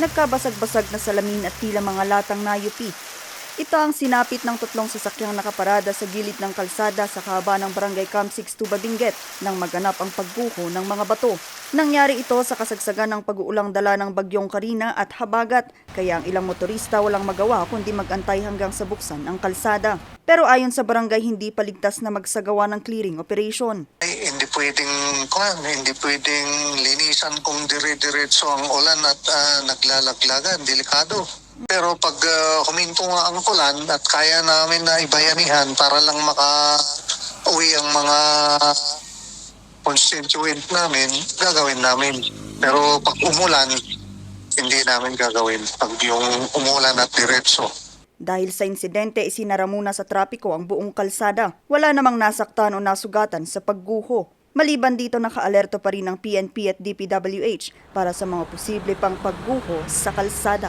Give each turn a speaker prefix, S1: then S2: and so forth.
S1: Nagkabasag-basag na salamin at tila mga latang nayupi. Ito ang sinapit ng tatlong sasakyang nakaparada sa gilid ng kalsada sa kahaba ng Barangay Camp 62 Babinget nang maganap ang pagguho ng mga bato. Nangyari ito sa kasagsagan ng pag-uulang dala ng bagyong Karina at Habagat, kaya ang ilang motorista walang magawa kundi magantay hanggang sa buksan ang kalsada. Pero ayon sa barangay, hindi paligtas na magsagawa ng clearing operation.
S2: Ay, hindi pwedeng kuan, hindi pwedeng linisan kung dire-diretso ang ulan at ah, naglalaglagan, delikado. Pero pag ah, huminto nga ang ulan at kaya namin na ibayanihan para lang maka-uwi ang mga constituent namin, gagawin namin. Pero pag umulan, hindi namin gagawin. Pag yung umulan at diretso.
S1: Dahil sa insidente, isinara muna sa trapiko ang buong kalsada. Wala namang nasaktan o nasugatan sa pagguho. Maliban dito, nakaalerto pa rin ang PNP at DPWH para sa mga posible pang pagguho sa kalsada.